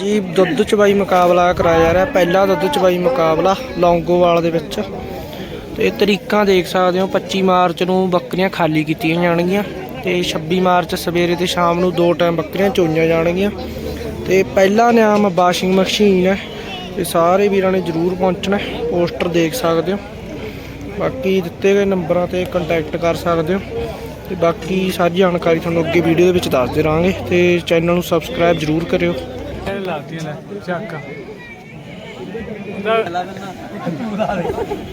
ਜੀ, ਦੁੱਧ ਚਵਾਈ ਮੁਕਾਬਲਾ ਕਰਾਇਆ ਜਾ ਰਿਹਾ, ਪਹਿਲਾ ਦੁੱਧ ਚਵਾਈ ਮੁਕਾਬਲਾ ਲੌਂਗੋਵਾਲ ਦੇ ਵਿੱਚ। ਤੇ ਤਰੀਕਾਂ ਦੇਖ ਸਕਦੇ ਹੋ 25 ਮਾਰਚ ਨੂੰ ਬੱਕਰੀਆਂ ਖਾਲੀ ਕੀਤੀਆਂ ਜਾਣਗੀਆਂ ਤੇ 26 ਮਾਰਚ ਸਵੇਰੇ ਤੇ ਸ਼ਾਮ ਨੂੰ ਦੋ ਟਾਈਮ ਬੱਕਰੀਆਂ ਚੋਈਆਂ ਜਾਣਗੀਆਂ। ਤੇ ਪਹਿਲਾ ਨਿਆਮ ਵਾਸ਼ਿੰਗ ਮਸ਼ੀਨ ਹੈ, ਤੇ ਸਾਰੇ ਵੀਰਾਂ ਨੇ ਜ਼ਰੂਰ ਪਹੁੰਚਣਾ ਪੋਸਟਰ ਦੇਖ ਸਕਦੇ ਹੋ। ਬਾਕੀ ਦਿੱਤੇ ਗਏ ਨੰਬਰਾਂ ਤੇ ਕੰਟੈਕਟ ਕਰ ਸਕਦੇ ਹੋ। ਤੇ ਬਾਕੀ ਸਾਰੀ ਜਾਣਕਾਰੀ ਤੁਹਾਨੂੰ ਅੱਗੇ ਵੀਡੀਓ ਦੇ ਵਿੱਚ ਦੱਸਦੇ ਰਹਾਂਗੇ ਤੇ ਚੈਨਲ ਨੂੰ ਸਬਸਕ੍ਰਾਈਬ ਜ਼ਰੂਰ ਕਰਿਓ। ਲਾਤੀ ਲੈ ਚੱਕ।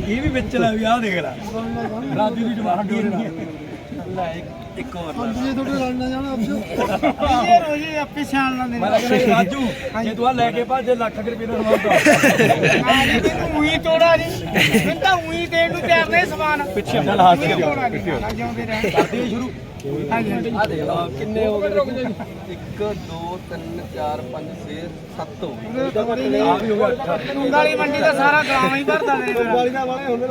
ਇਹ ਵੀ ਵਿੱਚ ਲੈ ਵੀ ਆ ਦੇਖ ਲੈ। ਰਾਜੂ ਦੀ ਹੋ ਰਹੀ ਹੈ ਲੈ ਇੱਕ ਹੋਰ ਜੇ ਤੁਹਾਡੇ ਲੜਨਾ ਜਾਣਾ ਇਹ ਰੋਜੀ ਆਪੇ ਸਿਆਣ ਲੈਂਦੇ ਮੈਂ ਲੱਗਦਾ ਰਾਜੂ ਜੇ ਤੂੰ ਆ ਲੈ ਕੇ ਭੱਜ ਲੱਖ ਰੁਪਏ ਦਾ ਸਮਾਨ ਤੂੰ। ਉਹੀ ਤੋੜਾ ਜੀ। ਮੈਂ ਤਾਂ ਉਹੀ ਦੇਣ ਨੂੰ ਤਿਆਰ ਨਹੀਂ ਸਮਾਨ। ਪਿੱਛੇ ਚੱਲ ਹੱਥ ਕੇ ਤੋੜਾ ਨਹੀਂ ਜਿਉਂਦੇ ਰਹਿ ਕਰਦੇ ਸ਼ੁਰੂ ਆ ਲਾ ਕਿੰਨੇ ਹੋ ਗਏ 1 2 3 4 5 6 7 ਹੋ ਗਏ। ਆ ਵੀ ਹੋ ਗਿਆ ਉਂਗਾਲੀ ਮੰਡੀ ਦਾ ਸਾਰਾ ਗ੍ਰਾਮ ਹੀ ਭਰਦਾ ਨੇ ਵਾਲੀਆਂ ਵਾਲੇ ਹੁੰਦੇ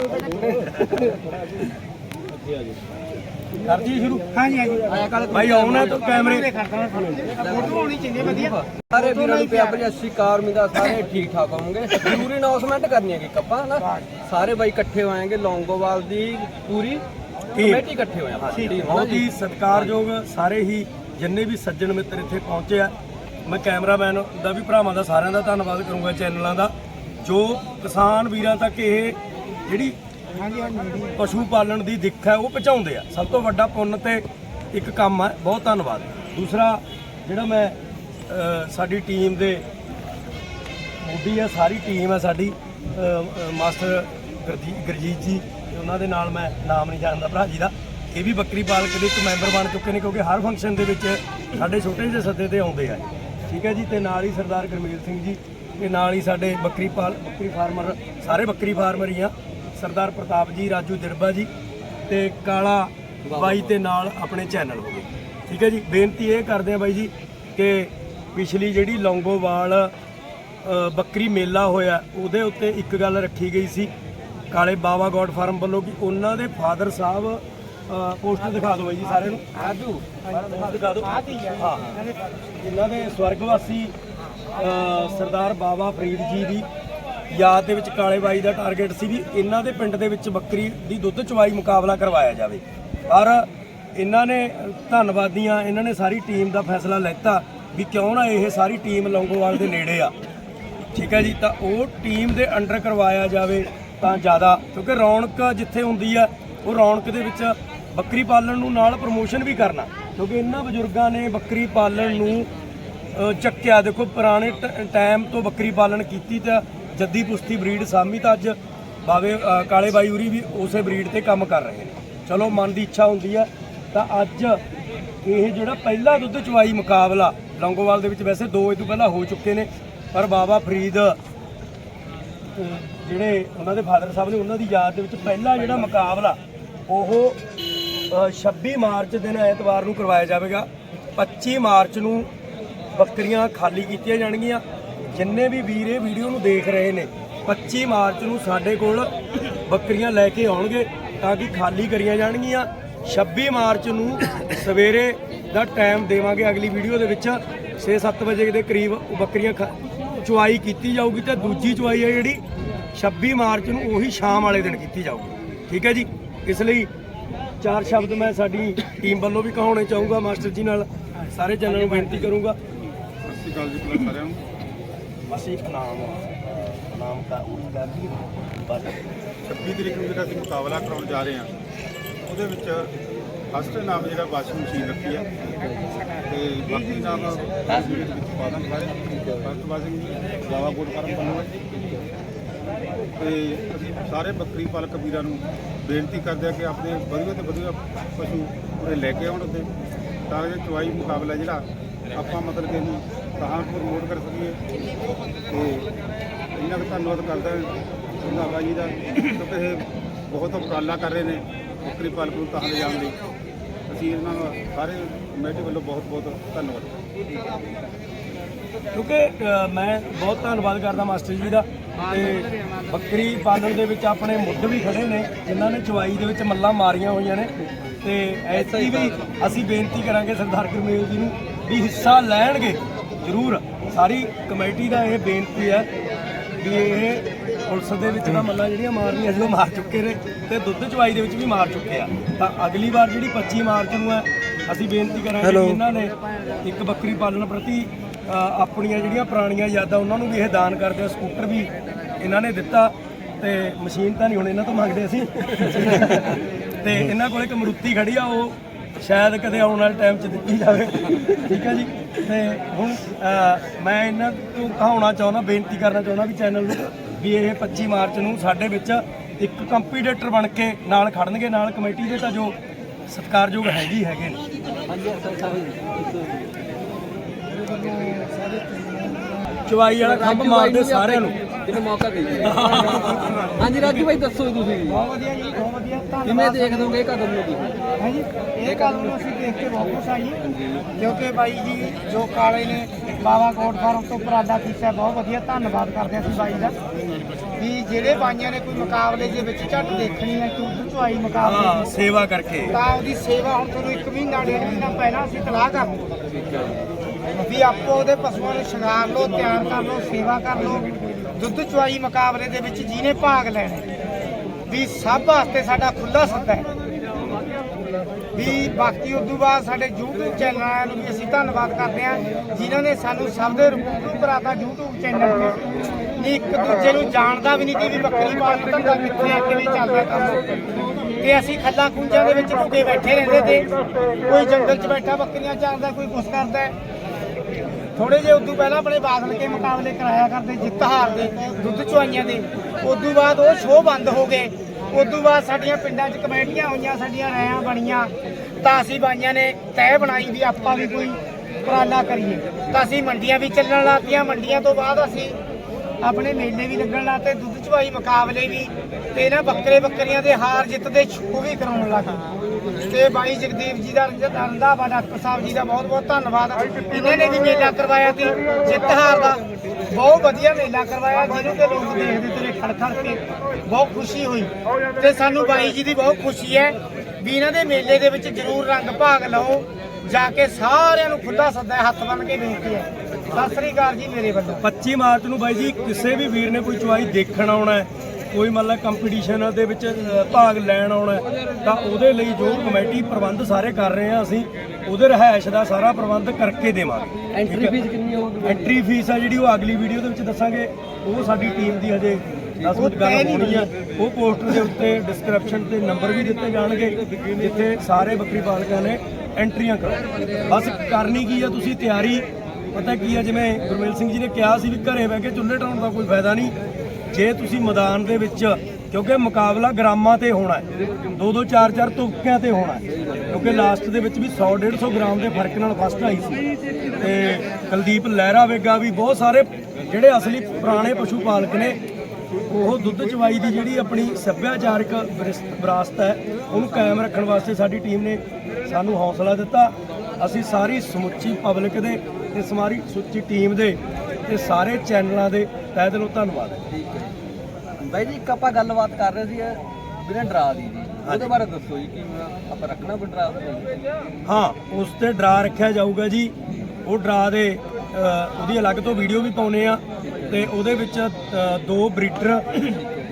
ਕਰ ਜੀ ਸ਼ੁਰੂ। ਹਾਂਜੀ ਹਾਂਜੀ। ਭਾਈ ਆਉਣਾ ਤੂੰ ਕੈਮਰੇ ਫੋਟੋ ਹੋਣੀ ਚਾਹੀਦੀ ਵਧੀਆ। ਸਾਰੇ ਵੀਰਾਂ ਨੂੰ ਪਿਆਰ ਭਰੀ ਅੱਸੀ ਕਾਰ ਮਿੰਦਾ ਸਾਰੇ ਠੀਕ ਠਾਕ ਹੋਵੋਗੇ। ਜ਼ਰੂਰੀ ਅਨਾਉਂਸਮੈਂਟ ਕਰਨੀ ਹੈਗੀ ਕੱਪਾਂ ਨਾ ਸਾਰੇ ਬਾਈ ਇਕੱਠੇ ਹੋਏਗੇ ਲੌਂਗੋਵਾਲ ਦੀ ਪੂਰੀ। ਕਮੇਟੀ ਇਕੱਠੇ ਟੀਮ ਬਹੁਤ ਹੀ ਸਤਿਕਾਰਯੋਗ ਸਾਰੇ ਹੀ ਜਿੰਨੇ ਵੀ ਸੱਜਣ ਮਿੱਤਰ ਇੱਥੇ ਪਹੁੰਚੇ ਆ। ਮੈਂ ਕੈਮਰਾਮੈਨ ਦਾ ਵੀ ਭਰਾਵਾਂ ਦਾ ਸਾਰਿਆਂ ਦਾ ਧੰਨਵਾਦ ਕਰੂੰਗਾ ਚੈਨਲਾਂ ਦਾ। ਜੋ ਕਿਸਾਨ ਵੀਰਾਂ ਤੱਕ ਇਹ ਜਿਹੜੀ ਪਸ਼ੂ ਪਾਲਣ ਦੀ ਦਿੱਖ ਹੈ ਉਹ ਪਹੁੰਚਾਉਂਦੇ ਆ। ਸਭ ਤੋਂ ਵੱਡਾ ਪੁੰਨ ਤੇ ਇੱਕ ਕੰਮ ਹੈ ਬਹੁਤ ਧੰਨਵਾਦ। ਦੂਸਰਾ ਜਿਹੜਾ ਮੈਂ ਸਾਡੀ ਟੀਮ ਦੇ ਮੋਢੀ ਹੈ ਸਾਰੀ ਟੀਮ ਹੈ ਸਾਡੀ ਮਾਸਟਰ ਗੁਰਜੀ- ਗੁਰਜੀਤ ਜੀ। ਤੇ ਉਹਨਾਂ ਦੇ ਨਾਲ ਮੈਂ ਨਾਮ ਨਹੀਂ ਜਾਣਦਾ ਭਰਾ ਜੀ ਦਾ। ਇਹ ਵੀ ਬੱਕਰੀ ਪਾਲਕ ਦੇ ਇੱਕ ਮੈਂਬਰ ਬਣ ਚੁੱਕੇ ਨੇ ਕਿਉਂਕਿ ਹਰ ਫੰਕਸ਼ਨ ਦੇ ਵਿੱਚ ਸਾਡੇ ਛੋਟੇ ਜਿਹੇ ਸੱਦੇ ਤੇ ਆਉਂਦੇ ਆ। ਠੀਕ ਹੈ ਜੀ, ਤੇ ਨਾਲ ਹੀ ਸਰਦਾਰ ਗੁਰਮੇਲ ਸਿੰਘ ਜੀ, ਤੇ ਨਾਲ ਹੀ ਸਾਡੇ ਬੱਕਰੀ ਪਾਲ, ਬੱਕਰੀ ਫਾਰਮਰ, ਸਾਰੇ ਬੱਕਰੀ ਫਾਰਮਰ ਹੀ ਆ। ਸਰਦਾਰ ਪ੍ਰਤਾਪ ਜੀ, ਰਾਜੂ ਦਿਰਬਾ ਜੀ, ਤੇ ਕਾਲਾ ਬਾਈ ਤੇ ਨਾਲ ਆਪਣੇ ਚੈਨਲ ਹੋ ਗਏ। ਠੀਕ ਹੈ ਜੀ, ਬੇਨਤੀ ਇਹ ਕਰਦੇ ਆ ਬਾਈ ਜੀ ਕਿ ਪਿਛਲੀ ਜਿਹੜੀ ਲੌਂਗੋਵਾਲ ਬੱਕਰੀ ਮੇਲਾ ਹੋਇਆ, ਉਹਦੇ ਉੱਤੇ ਇੱਕ ਗੱਲ ਰੱਖੀ ਗਈ ਸੀ ਕਾਲੇ ਬਾਵਾ ਗੋਡ ਫਾਰਮ ਵੱਲੋਂ ਕਿ ਉਹਨਾਂ ਦੇ ਫਾਦਰ ਸਾਹਿਬ ਪੋਸਟਰ ਦਿਖਾ ਦਿਓ ਬਾਈ ਜੀ ਸਾਰਿਆਂ ਨੂੰ। ਆਜੂ ਦਿਖਾ ਦਿਓ। ਹਾਂ ਜਿਨ੍ਹਾਂ ਦੇ ਸਵਰਗਵਾਸੀ ਸਰਦਾਰ ਬਾਬਾ ਫਰੀਦ ਜੀ ਦੀ ਯਾਦ ਦੇ ਵਿੱਚ ਕਾਲੇ ਬਾਈ ਦਾ ਟਾਰਗੇਟ ਸੀ ਵੀ ਇਹਨਾਂ ਦੇ ਪਿੰਡ ਦੇ ਵਿੱਚ ਬੱਕਰੀ ਦੀ ਦੁੱਧ ਚਵਾਈ ਮੁਕਾਬਲਾ ਕਰਵਾਇਆ ਜਾਵੇ। ਪਰ ਇਹਨਾਂ ਨੇ ਧੰਨਵਾਦੀਆਂ ਇਹਨਾਂ ਨੇ ਸਾਰੀ ਟੀਮ ਦਾ ਫੈਸਲਾ ਲੈਤਾ ਵੀ ਕਿਉਂ ਨਾ ਇਹ ਸਾਰੀ ਟੀਮ ਲੌਂਗੋਵਾਲ ਦੇ ਨੇੜੇ ਆ। ਠੀਕ ਹੈ ਜੀ ਤਾਂ ਉਹ ਟੀਮ ਦੇ ਅੰਡਰ ਕਰਵਾਇਆ ਜਾਵੇ। ਤਾਂ ਜ਼ਿਆਦਾ, ਕਿਉਂਕਿ ਰੌਣਕ ਜਿੱਥੇ ਹੁੰਦੀ ਆ, ਉਹ ਰੌਣਕ ਦੇ ਵਿੱਚ ਬੱਕਰੀ ਪਾਲਣ ਨੂੰ ਨਾਲ ਪ੍ਰਮੋਸ਼ਨ ਵੀ ਕਰਨਾ। ਕਿਉਂਕਿ ਇਹਨਾਂ ਬਜ਼ੁਰਗਾਂ ਨੇ ਬੱਕਰੀ ਪਾਲਣ ਨੂੰ ਚੱਕਿਆ। ਦੇਖੋ, ਪੁਰਾਣੇ ਟ- ਟਾਈਮ ਤੋਂ ਬੱਕਰੀ ਪਾਲਣ ਕੀਤੀ ਤਾਂ ਜੱਦੀ ਪੁਸ਼ਤੀ ਬਰੀਡ ਸਾਮੀ ਤਾਂ ਅੱਜ ਬਾਵੇ ਕਾਲੇ ਬਾਈ ਉਰੀ ਵੀ ਉਸੇ ਬਰੀਡ ਤੇ ਕੰਮ ਕਰ ਰਹੇ ਨੇ। ਚਲੋ, ਮਨ ਦੀ ਇੱਛਾ ਹੁੰਦੀ ਆ। ਤਾਂ ਅੱਜ ਇਹ ਜਿਹੜਾ ਪਹਿਲਾ ਦੁੱਧ ਚਵਾਈ ਮੁਕਾਬਲਾ, ਲੌਂਗੋਵਾਲ ਦੇ ਵਿੱਚ ਵੈਸੇ ਦੋ ਇਹ ਤੋਂ ਪਹਿਲਾਂ ਹੋ ਚੁੱਕੇ ਨੇ, ਪਰ ਬਾਬਾ ਫਰੀਦ ਜਿਹੜੇ ਉਹਨਾਂ ਦੇ ਫਾਦਰ ਸਾਹਿਬ ਨੇ ਉਹਨਾਂ ਦੀ ਯਾਦ ਦੇ ਵਿੱਚ ਪਹਿਲਾ ਜਿਹੜਾ ਮੁਕਾਬਲਾ ਉਹ ਅ, 26 ਮਾਰਚ ਦਿਨ ਐਤਵਾਰ ਨੂੰ ਕਰਵਾਇਆ ਜਾਵੇਗਾ। 25 ਮਾਰਚ ਨੂੰ ਬੱਕਰੀਆਂ ਖਾਲੀ ਕੀਤੀਆਂ ਜਾਣਗੀਆਂ। ਜਿੰਨੇ ਵੀ ਵੀਰ ਇਹ ਵੀਡੀਓ ਨੂੰ ਦੇਖ ਰਹੇ ਨੇ 25 ਮਾਰਚ ਨੂੰ ਸਾਡੇ ਕੋਲ ਬੱਕਰੀਆਂ ਲੈ ਕੇ ਆਉਣਗੇ ਤਾਂ ਕਿ ਖਾਲੀ ਕਰੀਆਂ ਜਾਣਗੀਆਂ। 26 ਮਾਰਚ ਨੂੰ ਸਵੇਰੇ ਦਾ ਟਾਈਮ ਦੇਵਾਂਗੇ ਅਗਲੀ ਵੀਡੀਓ ਦੇ ਵਿੱਚ। 6-7 ਵਜੇ ਦੇ ਕਰੀਬ ਬੱਕਰੀਆਂ ਖਾ- ਚੁਆਈ ਕੀਤੀ ਜਾਊਗੀ ਤੇ ਦੂਜੀ ਚੁਆਈ ਹੈ ਜਿਹੜੀ 26 ਮਾਰਚ ਨੂੰ ਉਹੀ ਸ਼ਾਮ ਵਾਲੇ ਦਿਨ ਕੀਤੀ ਜਾਊਗੀ। ਠੀਕ ਹੈ ਜੀ? ਇਸ ਲਈ ਚਾਰ ਸ਼ਬਦ ਮੈਂ ਸਾਡੀ ਟੀਮ ਵੱਲੋਂ ਵੀ ਕਹਾਉਣੇ ਚਾਹੂੰਗਾ ਮਾਸਟਰ ਜੀ ਨਾਲ ਸਾਰੇ ਚੈਨਲ ਨੂੰ ਬੇਨਤੀ ਕਰੂੰਗਾ। ਸਤਿ ਸ਼੍ਰੀ ਅਕਾਲ ਜੀ ਪਹਿਲਾਂ ਸਾਰਿਆਂ ਨੂੰ ਇੱਕ ਨਾਮ ਨਾਮ ਦਾ ਉਹ ਦੀ ਬਸ। 26 ਤਰੀਕ ਨੂੰ ਜਿਹੜਾ ਅਸੀਂ ਮੁਕਾਬਲਾ ਕਰਾਉਣ ਜਾ ਰਹੇ ਹਾਂ ਉਹਦੇ ਵਿੱਚ ਫਸਟ ਨਾਮ ਜਿਹੜਾ ਵਾਸ਼ਿੰਗ ਮਸ਼ੀਨ ਰੱਖੀ ਹੈ ਤੇ ਬਾਕੀ ਨਾਮ ਵਿੱਚ ਪਾ ਦਾਂਗੇ first washing Bawa Kot farm ਹੈ ਤੇ ਅਸੀਂ ਸਾਰੇ ਬੱਕਰੀ ਪਾਲਕ ਵੀਰਾਂ ਨੂੰ ਬੇਨਤੀ ਕਰਦੇ ਆ ਕਿ ਆਪਣੇ ਵਧੀਆ ਤੇ ਵਧੀਆ ਪਸ਼ੂ ਉਰੇ ਲੈ ਕੇ ਆਉਣ ਤੇ ਤਾਂ ਕਿ ਚਵਾਈ ਮੁਕਾਬਲਾ ਜਿਹੜਾ, ਆਪਾਂ ਮਤਲਬ ਕਿ ਇਹਨੂੰ ਕਹਾਂ ਪ੍ਰਮੋਟ ਕਰ ਸਕੀਏ। ਤੇ ਇਹਨਾਂ ਦਾ ਧੰਨਵਾਦ ਕਰਦਾ ਰੰਧਾਵਾ ਜੀ ਦਾ, ਕਿਉਂਕਿ ਇਹ ਬਹੁਤ ਉਪਰਾਲਾ ਕਰ ਰਹੇ ਨੇ ਬੱਕਰੀ ਪਾਲਕ ਨੂੰ ਤਾਂ ਲਿਜਾਣ ਲਈ। ਅਸੀਂ ਇਹਨਾਂ ਦਾ ਸਾਰੇ ਕਮੇਟੀ ਵੱਲੋਂ ਬਹੁਤ ਬਹੁਤ ਧੰਨਵਾਦ। ਕਿਉਂਕਿ ਮੈਂ ਬਹੁਤ ਧੰਨਵਾਦ ਕਰਦਾ ਮਾਸਟਰ ਜੀ ਦਾ। ਤੇ ਬੱਕਰੀ ਪਾਲਣ ਦੇ ਵਿੱਚ ਆਪਣੇ ਮੁੱਢ ਵੀ ਖੜੇ ਨੇ ਜਿਨ੍ਹਾਂ ਨੇ ਚਵਾਈ ਦੇ ਵਿੱਚ ਮੱਲਾਂ ਮਾਰੀਆਂ ਹੋਈਆਂ ਨੇ। ਤੇ ਐਸੀ ਵੀ ਅਸੀਂ ਬੇਨਤੀ ਕਰਾਂਗੇ ਸਰਦਾਰ ਗੁਰਮੇਲ ਜੀ ਨੂੰ ਵੀ ਹਿੱਸਾ ਲੈਣਗੇ। ਜ਼ਰੂਰ ਸਾਰੀ ਕਮੇਟੀ ਦਾ ਇਹ ਬੇਨਤੀ ਹੈ ਵੀ ਇਹ ਪੁਲਿਸ ਦੇ ਵਿੱਚ ਤਾਂ ਮੱਲਾਂ ਜਿਹੜੀਆਂ ਮਾਰਨੀਆਂ ਸੀ ਉਹ ਮਾਰ ਚੁੱਕੇ ਨੇ ਤੇ ਦੁੱਧ ਚਵਾਈ ਦੇ ਵਿੱਚ ਵੀ ਮਾਰ ਚੁੱਕੇ ਆ। ਤਾਂ ਅਗਲੀ ਵਾਰ ਜਿਹੜੀ 25 ਮਾਰਚ ਨੂੰ ਹੈ ਅਸੀਂ ਬੇਨਤੀ ਕਰਾਂਗੇ. ਕਿ ਇਹਨਾਂ ਨੇ ਇੱਕ ਬੱਕਰੀ ਪਾਲਣ ਪ੍ਰਤੀ ਆਪਣੀਆਂ ਜਿਹੜੀਆਂ ਪੁਰਾਣੀਆਂ ਯਾਦਾਂ ਉਹਨਾਂ ਨੂੰ ਵੀ ਇਹ ਦਾਨ ਕਰਦੇ ਆ। ਸਕੂਟਰ ਵੀ ਇਹਨਾਂ ਨੇ ਦਿੱਤਾ ਤੇ ਮਸ਼ੀਨ ਤਾਂ ਨਹੀਂ ਹੁਣ ਇਹਨਾਂ ਤੋਂ ਮੰਗਦੇ ਅਸੀਂ। ਤੇ ਇਹਨਾਂ ਕੋਲ ਇੱਕ ਮਰੂਤੀ ਖੜੀ ਆ ਉਹ ਸ਼ਾਇਦ ਕਦੇ ਆਉਣ ਵਾਲੇ ਟਾਈਮ 'ਚ ਦਿੱਤੀ ਜਾਵੇ। ਠੀਕ ਹੈ ਜੀ? ਤੇ ਹੁਣ ਅ, ਮੈਂ ਇਹਨਾਂ ਤੋਂ ਕਹਾਉਣਾ ਚਾਹੁੰਦਾ ਬੇਨਤੀ ਕਰਨਾ ਚਾਹੁੰਦਾ ਵੀ ਚੈਨਲ ਨੂੰ ਵੀ ਇਹ 25 ਮਾਰਚ ਨੂੰ ਸਾਡੇ ਵਿੱਚ ਇੱਕ ਕੰਪੀਟੀਟਰ ਬਣ ਕੇ ਨਾਲ ਖੜਨਗੇ ਨਾਲ ਕਮੇਟੀ ਦੇ ਤਾਂ ਜੋ ਸਤਿਕਾਰਯੋਗ ਹੈਗੇ ਹੀ ਹੈਗੇ ਨੇ। ਚਵਾਈ ਵਾਲਾ ਖੰਭ ਮਾਰਦੇ ਸਾਰਿਆਂ ਨੂੰ। ਜਿਹਨੂੰ ਮੌਕਾ ਦੇ ਹਾਂਜੀ ਰਾਜੂ ਭਾਈ ਦੱਸੋ ਤੁਸੀਂ। ਬਹੁਤ ਵਧੀਆ ਜੀ ਬਹੁਤ ਵਧੀਆ। ਧੰਨਵਾਦ। ਕਿਵੇਂ ਦੇਖ ਦੋਗੇ ਇਹ ਕਦਮ ਨੂੰ ਤੁਸੀਂ? ਹੈ ਜੀ ਇਹ ਕਦਮ ਨੂੰ ਅਸੀਂ ਦੇਖ ਕੇ ਬਹੁਤ ਖੁਸ਼ ਆਈ ਕਿਉਂਕਿ ਬਾਈ ਜੀ ਜੋ ਕਾਲੇ ਨੇ ਬਾਵਾ ਕੋਟ ਫਾਰਮ ਤੋਂ ਉਪਰਾਲਾ ਕੀਤਾ ਬਹੁਤ ਵਧੀਆ। ਧੰਨਵਾਦ ਕਰਦੇ ਹਾਂ ਅਸੀਂ ਬਾਈ ਦਾ। ਵੀ ਜਿਹੜੇ ਬਾਈਆਂ ਨੇ ਕੋਈ ਮੁਕਾਬਲੇ ਦੇ ਵਿੱਚ ਝੱਟ ਦੇਖਣੀ ਹੈ ਕਿ ਉਧਰ ਚੁਆਈ ਮੁਕਾਬਲੇ। ਹਾਂ ਸੇਵਾ ਕਰਕੇ। ਤਾਂ ਉਹਦੀ ਸੇਵਾ ਹੁਣ ਤੁਹਾਨੂੰ ਇੱਕ ਮਹੀਨਾ ਡੇਢ ਮਹੀਨਾ ਪਹਿਲਾਂ ਅਸੀਂ ਤਲਾਹ ਕਰ ਵੀ ਆਪੋ ਉਹਦੇ ਪਸ਼ੂਆਂ ਨੂੰ ਸ਼ਿੰਗਾਰ ਲਓ, ਤਿਆਰ ਕਰ ਲਓ, ਸੇਵਾ ਕਰ ਲਓ। ਦੁੱਧ ਚੁਆਈ ਮੁਕਾਬਲੇ ਦੇ ਵਿੱਚ ਜਿਹਨੇ ਭਾਗ ਲੈਣਾ ਵੀ ਸਭ ਵਾਸਤੇ ਸਾਡਾ ਖੁੱਲਾ ਸੱਦਾ ਹੈ। ਵੀ ਬਾਕੀ ਉਦੋਂ ਬਾਅਦ ਸਾਡੇ YouTube ਚੈਨਲ ਨੂੰ ਵੀ ਅਸੀਂ ਧੰਨਵਾਦ ਕਰਦੇ ਹਾਂ, ਜਿਨ੍ਹਾਂ ਨੇ ਸਾਨੂੰ ਸਭ ਦੇ ਰੂਬਰੂ ਕਰਾਤਾ YouTube ਚੈਨਲ ਤੇ। ਨਹੀਂ ਇੱਕ ਦੂਜੇ ਨੂੰ ਜਾਣਦਾ ਵੀ ਨਹੀਂ ਸੀ ਵੀ ਬੱਕਰੀ ਪਾਲਣ ਧੰਦਾ ਕਿੱਥੇ ਆ, ਕਿਵੇਂ ਚੱਲਦਾ ਕੰਮ। ਤੇ ਅਸੀਂ ਖੱਲਾ ਕੁੰਜਾਂ ਦੇ ਵਿੱਚ ਲੁਕੇ ਬੈਠੇ ਰਹਿੰਦੇ ਤੇ ਕੋਈ ਜੰਗਲ 'ਚ ਬੈਠਾ, ਬੱਕਰੀਆਂ ਚਾਰਦਾ, ਕੋਈ ਕੁਛ ਕਰਦਾ ਥੋੜੇ ਜਿਹੇ ਉਦੋਂ ਪਹਿਲਾਂ ਆਪਣੇ ਬਾਦਲ ਕੇ ਮੁਕਾਬਲੇ ਕਰਾਇਆ ਕਰਦੇ, ਜਿੱਤ ਹਾਰ ਦੇ ਦੁੱਧ ਚੁਆਈਆਂ ਦੇ। ਉਦੋਂ ਬਾਅਦ ਉਹ ਸ਼ੋਅ ਬੰਦ ਹੋ ਗਏ। ਉਦੋਂ ਬਾਅਦ ਸਾਡੀਆਂ ਪਿੰਡਾਂ 'ਚ ਕਮੇਟੀਆਂ ਹੋਈਆਂ, ਸਾਡੀਆਂ ਰਾਇਆਂ ਬਣੀਆਂ। ਤਾਂ ਅਸੀਂ ਬਾਈਆਂ ਨੇ ਤੈਅ ਬਣਾਈ ਵੀ ਆਪਾਂ ਵੀ ਕੋਈ ਉਪਰਾਲਾ ਕਰੀਏ। ਤਾਂ ਅਸੀਂ ਮੰਡੀਆਂ ਵੀ ਚੱਲਣ ਲੱਗ ਪਈਆਂ। ਮੰਡੀਆਂ ਤੋਂ ਬਾਅਦ ਅਸੀਂ ਆਪਣੇ ਮੇਲੇ ਵੀ ਲੱਗਣ ਲਾਤੇ ਦੁੱਧ ਚਵਾਈ ਮੁਕਾਬਲੇ ਵੀ ਤੇ ਇਹਨਾਂ ਬੱਕਰੇ ਬੱਕਰੀਆਂ ਦੇ ਹਾਰ ਜਿੱਤ ਦੇ ਸ਼ੋਅ ਵੀ ਕਰਾਉਣ ਲੱਗੇ ਤੇ ਬਾਈ ਜਗਦੀਪ ਜੀ ਦਾ ਰੰਦਾਵਾ ਡਾਕਟਰ ਸਾਹਿਬ ਜੀ ਦਾ ਬਹੁਤ ਬਹੁਤ ਧੰਨਵਾਦ। ਇਹਨਾਂ ਨੇ ਵੀ ਮੇਲਾ ਕਰਵਾਇਆ ਤੇ ਜਿੱਤ ਹਾਰ ਦਾ। ਬਹੁਤ ਵਧੀਆ ਮੇਲਾ ਕਰਵਾਇਆ ਜਿਹਨੂੰ ਕਿ ਲੋਕ ਦੇਖਦੇ ਤੇਰੇ ਖੜ ਖੜ ਕੇ ਬਹੁਤ ਖੁਸ਼ੀ ਹੋਈ। ਤੇ ਸਾਨੂੰ ਬਾਈ ਜੀ ਦੀ ਬਹੁਤ ਖੁਸ਼ੀ ਹੈ ਵੀ ਇਹਨਾਂ ਦੇ ਮੇਲੇ ਦੇ ਵਿੱਚ ਜ਼ਰੂਰ ਰੰਗ ਭਾਗ ਲਓ, ਜਾ ਕੇ ਸਾਰਿਆਂ ਨੂੰ ਖੁੱਲਾ ਸੱਦਾ ਹੱਥ ਬੰਨ ਕੇ ਬੇਨਤੀ ਹੈ। ਸਤਿ ਸ੍ਰੀ ਅਕਾਲ ਜੀ ਮੇਰੇ ਮਾਰਚ ਨੂੰ ਬਾਈ ਜੀ ਕਿਸੇ ਵੀ ਵੀਰ ਨੇ ਕੋਈ ਚੁਆਈ ਦੇਖਣ ਆਉਣਾ ਹੈ ਕੋਈ ਮਤਲਬ ਕੰਪੀਟੀਸ਼ਨ ਦੇ ਵਿੱਚ ਭਾਗ ਲੈਣ ਆਉਣਾ ਤਾਂ ਉਹਦੇ ਲਈ ਜੋ ਕਮੇਟੀ ਪ੍ਰਬੰਧ ਸਾਰੇ ਕਰ ਰਹੇ ਆ ਅਸੀਂ ਉਹਦੇ ਰਹਿائش ਦਾ ਸਾਰਾ ਪ੍ਰਬੰਧ ਕਰਕੇ ਦੇਵਾਂਗੇ। ਐਂਟਰੀ ਫੀਸ ਕਿੰਨੀ ਹੋਊਗੀ ਐਂਟਰੀ ਫੀਸ ਆ ਜਿਹੜੀ ਉਹ ਅਗਲੀ ਵੀਡੀਓ ਦੇ ਵਿੱਚ ਦੱਸਾਂਗੇ। ਉਹ ਸਾਡੀ ਟੀਮ ਦੀ ਹਜੇ ਦਸਵੀਂ ਗੱਲ ਹੋਣੀ ਆ। ਉਹ ਪੋਸਟਰ ਦੇ ਉੱਤੇ ਡਿਸਕ੍ਰਿਪਸ਼ਨ ਤੇ ਨੰਬਰ ਵੀ ਦਿੱਤੇ ਜਾਣਗੇ ਜਿੱਥੇ ਸਾਰੇ ਬੱਕਰੀ ਪਾਲਕਾਂ ਨੇ ਐਂਟਰੀਆਂ ਕਰੋ ਬਸ ਕਰਨੀ ਕੀ ਆ ਤੁਸੀਂ ਤਿਆਰੀ ਪਤਾ ਕੀ ਹੈ ਜਿਵੇਂ ਗੁਰਮੇਲ ਸਿੰਘ ਜੀ ਨੇ ਕਿਹਾ ਸੀ ਵੀ ਘਰੇ ਬਹਿ ਕੇ ਚੁੱਲ੍ਹੇ ਢਾਉਣ ਦਾ ਕੋਈ ਫਾਇਦਾ ਨਹੀਂ। ਜੇ ਤੁਸੀਂ ਮੈਦਾਨ ਦੇ ਵਿੱਚ, ਕਿਉਂਕਿ ਮੁਕਾਬਲਾ ਗ੍ਰਾਮਾਂ ਤੇ ਹੋਣਾ ਹੈ, ਦੋ ਦੋ ਚਾਰ ਚਾਰ ਤੁਪਕਿਆਂ ਤੇ ਹੋਣਾ ਹੈ, ਕਿਉਂਕਿ ਲਾਸਟ ਦੇ ਵਿੱਚ ਵੀ 100 150 ਗ੍ਰਾਮ ਦੇ ਫ਼ਰਕ ਨਾਲ ਫਸਟ ਆਈ ਸੀ। ਤੇ ਕੁਲਦੀਪ ਲਹਿਰਾ ਵੇਗਾ ਵੀ ਬਹੁਤ ਸਾਰੇ ਜਿਹੜੇ ਅਸਲੀ ਪੁਰਾਣੇ ਪਸ਼ੂ ਪਾਲਕ ਨੇ, ਉਹ ਦੁੱਧ ਚਵਾਈ ਦੀ ਜਿਹੜੀ ਆਪਣੀ ਸੱਭਿਆਚਾਰਕ ਵਿਰਸ- ਵਿਰਾਸਤ ਹੈ, ਉਹਨੂੰ ਕਾਇਮ ਰੱਖਣ ਵਾਸਤੇ ਸਾਡੀ ਟੀਮ ਨੇ ਸਾਨੂੰ ਹੌਸਲਾ ਦਿੱਤਾ। ਅਸੀਂ ਸਾਰੀ ਸਮੁੱਚੀ ਪਬਲਿਕ ਦੇ ਤੇ ਸਾਰੀ ਸੁੱਚੀ ਟੀਮ ਦੇ ਤੇ ਸਾਰੇ ਚੈਨਲਾਂ ਦੇ ਤਹਿ ਦਿਲੋਂ ਧੰਨਵਾਦ। ਹੈ। ਬਾਈ ਜੀ ਇੱਕ ਆਪਾਂ ਗੱਲਬਾਤ ਕਰ ਰਹੇ ਸੀ ਬਿਨਾਂ ਡਰਾ ਦੀ ਜੀ। ਉਹਦੇ ਬਾਰੇ ਦੱਸੋ ਜੀ ਕਿ ਆਪਾਂ ਰੱਖਣਾ ਕੋਈ ਡਰਾ ਹਾਂ ਉਸ ਤੇ ਡਰਾ ਰੱਖਿਆ ਜਾਊਗਾ ਜੀ। ਉਹ ਡਰਾ ਦੇ ਉਹਦੀ ਅਲੱਗ ਤੋਂ ਵੀਡੀਓ ਵੀ ਪਾਉਨੇ ਆ ਤੇ ਉਹਦੇ ਵਿੱਚ ਦੋ ਬਰੀਡਰ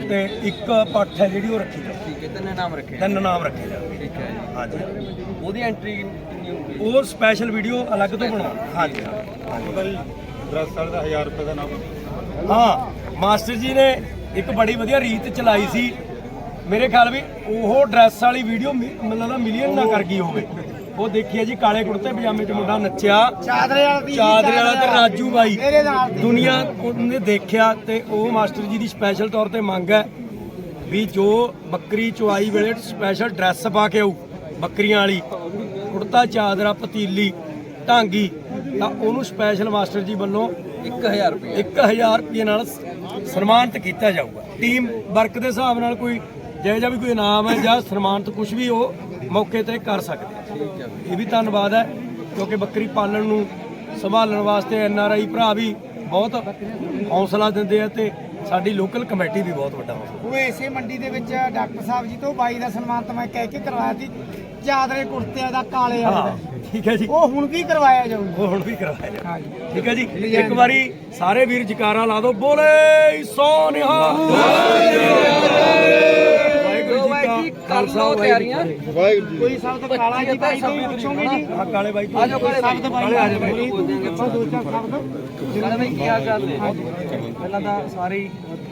ਤੇ ਇੱਕ ਪੱਠ ਹੈ ਜਿਹੜੀ ਉਹ ਰੱਖੀ ਠੀਕ ਹੈ ਤਿੰਨੇ ਨਾਮ ਰੱਖੇ ਤਿੰਨ ਨਾਮ ਰੱਖੇ ਜਾਣਗੇ। ਠੀਕ ਹੈ ਜੀ। ਹਾਂਜੀ। ਉਹਦੀ ਐਂਟਰੀ ਉਹ ਸਪੈਸ਼ਲ ਵੀਡੀਓ ਅਲੱਗ ਤੋਂ ਬਣਾਉਣਾ ਹਾਂਜੀ ਹਾਂਜੀ ਉਹਦਾ ਜੀ ਡਰੈਸ ਵਾਲੇ ਦਾ 1000 ਰੁਪਏ ਦਾ ਨਾਮ। ਹਾਂ ਮਾਸਟਰ ਜੀ ਨੇ ਇੱਕ ਬੜੀ ਵਧੀਆ ਰੀਤ ਚਲਾਈ ਸੀ। ਮੇਰੇ ਖਿਆਲ ਵੀ ਉਹ ਡਰੈਸ ਵਾਲੀ ਵੀਡੀਓ ਮੈਨੂੰ ਲੱਗਦਾ ਮਿਲੀਅਨ ਨਾ ਕਰ ਗਈ ਹੋਵੇ। ਉਹ ਦੇਖੀਏ ਜੀ ਕਾਲੇ ਕੁੜਤੇ ਪਜਾਮੇ 'ਚ ਮੁੰਡਾ ਨੱਚਿਆ। ਚਾਦਰੇ ਵਾਲਾ ਚਾਦਰੇ ਵਾਲਾ ਤੇ ਰਾਜੂ ਬਾਈ। ਮੇਰੇ ਨਾਲ ਦੀ। ਦੁਨੀਆ ਉਹਨੇ ਦੇਖਿਆ ਤੇ ਉਹ ਮਾਸਟਰ ਜੀ ਦੀ ਸਪੈਸ਼ਲ ਤੌਰ ਤੇ ਮੰਗ ਹੈ ਵੀ ਜੋ ਬੱਕਰੀ ਚੁਆਈ ਵੇਲੇ ਸਪੈਸ਼ਲ ਡਰੈਸ ਪਾ ਕੇ ਆਊ ਬੱਕਰੀਆਂ ਵਾਲੀ। ਕੁੜਤਾ ਚਾਦਰਾ ਪਤੀਲੀ ਢਾਂਗੀ ਤਾਂ ਉਹਨੂੰ ਸਪੈਸ਼ਲ ਮਾਸਟਰ ਜੀ ਵੱਲੋਂ 1000 ਰੁਪਏ 1000 ਰੁਪਏ ਨਾਲ ਸਨਮਾਨਿਤ ਕੀਤਾ ਜਾਊਗਾ। ਟੀਮ ਵਰਕ ਦੇ ਹਿਸਾਬ ਨਾਲ ਕੋਈ ਜਿਹੋ ਜਿਹਾ ਵੀ ਕੋਈ ਇਨਾਮ ਹੈ ਜਾਂ ਸਨਮਾਨਿਤ ਕੁਝ ਵੀ ਉਹ ਮੌਕੇ ਤੇ ਕਰ ਸਕਦੇ ਆ। ਠੀਕ ਹੈ ਇਹ ਵੀ ਧੰਨਵਾਦ ਹੈ ਕਿਉਂਕਿ ਬੱਕਰੀ ਪਾਲਣ ਨੂੰ ਸੰਭਾਲਣ ਵਾਸਤੇ ਐਨ ਆਰ ਆਈ ਭਰਾ ਵੀ ਬਹੁਤ ਹੌਸਲਾ ਦਿੰਦੇ ਆ ਤੇ ਸਾਡੀ ਲੋਕਲ ਕਮੇਟੀ ਵੀ ਬਹੁਤ ਵੱਡਾ ਹੌਸਲਾ ਉਹ ਇਸੇ ਮੰਡੀ ਦੇ ਵਿੱਚ ਡਾਕਟਰ ਸਾਹਿਬ ਜੀ ਤੋਂ ਬਾਈ ਦਾ ਸਨਮਾਨ ਤਾਂ ਮੈਂ ਕਹਿ ਕੇ ਕਰਵਾਇਆ ਸੀ। ਚਾਦਰੇ ਕੁੜਤੇ ਦਾ ਕਾਲੇ ਵਾਲੇ ਹਾਂ ਠੀਕ ਹੈ ਜੀ। ਉਹ ਹੁਣ ਵੀ ਕਰਵਾਇਆ ਜਾਊਗਾ। ਉਹ ਹੁਣ ਵੀ ਕਰਵਾਇਆ ਜਾਊ। ਹਾਂਜੀ ਠੀਕ ਹੈ ਜੀ। ਇੱਕ ਵਾਰੀ ਸਾਰੇ ਵੀਰ ਜਕਾਰਾ ਲਾ ਦਿਓ। ਬੋਲੇ ਸੋ ਕਰ ਲਓ ਤਿਆਰੀਆਂ। ਕੋਈ ਸ਼ਬਦ ਕਾਲਾ ਜੀ ਭਾਈ ਤੋਂ ਪੁੱਛੋਗੇ ਜੀ? ਹਾਂ ਕਾਲੇ ਬਾਈ ਤੋਂ ਆਜੋ ਕਾਲੇ ਸ਼ਬਦ ਬਾਈ ਆ ਜਾਓ ਬਾਈ ਆਪਾਂ ਦੋ ਚਾਰ ਸ਼ਬਦ ਕਾਲੇ ਬਾਈ ਕੀ ਹਾਲ ਚਾਲ ਨੇ? ਪਹਿਲਾਂ ਤਾਂ ਸਾਰੇ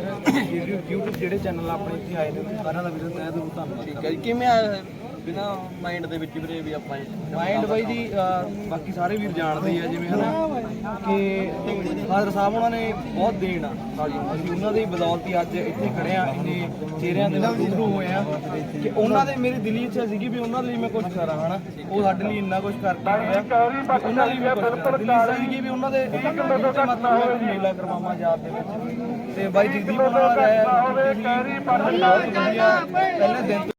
YouTube ਜਿਹੜੇ ਚੈਨਲ ਆਪਣੇ ਇੱਥੇ ਆਏ ਨੇ ਸਾਰਿਆਂ ਦਾ ਵੀਰੇ ਤਹਿ ਦਿਲੋਂ ਧੰਨਵਾਦ ਠੀਕ ਹੈ ਜੀ ਕਿਵੇਂ ਆ ਬਿਨਾ ਮਾਈਂਡ ਦੇ ਵਿੱਚ ਵੀਰੇ ਵੀ ਆਪਾਂ ਮਾਈਂਡ ਬਾਈ ਅਹ, ਬਾਕੀ ਸਾਰੇ ਵੀਰ ਜਾਣਦੇ ਆ ਜਿਵੇਂ ਹਨਾ ਕਿ ਫਾਦਰ ਸਾਹਿਬ ਉਹਨਾਂ ਨੇ ਬਹੁਤ ਦੇਣ ਆ। ਅਸੀਂ ਉਹਨਾਂ ਦੀ ਬਦੌਲਤ ਹੀ ਅੱਜ ਇੱਥੇ ਖੜੇ ਆ ਇੰਨੇ ਚਿਹਰਿਆਂ ਦੇ ਨਾਲ ਰੂਬਰੂ ਹੋਏ ਆ ਕਿ ਉਹਨਾਂ ਦੇ ਮੇਰੀ ਦਿਲੀ ਇੱਛਾ ਸੀਗੀ ਵੀ ਉਹਨਾਂ ਲਈ ਮੈਂ ਕੁਝ ਕਰਾਂ ਹਨਾ। ਉਹ ਸਾਡੇ ਲਈ ਇੰਨਾ ਕੁਝ ਕਰਕੇ ਗਏ ਉਹਨਾਂ ਲਈ ਵੀ ਕੁਝ ਕਰਾਂ। ਦਿਲੀ ਸੀਗੀ ਵੀ ਉਹਨਾਂ ਦੇ ਮਤਲਬ ਮੈਂ ਮੇਲਾ ਕਰਵਾਵਾਂ ਯਾਦ ਦੇ ਵਿੱਚ। ਤੇ ਬਾਈ ਜਗਦੀਪ ਨਾਲ ਰਹਿ ਪਹਿਲੇ ਦਿਨ ਤੋਂ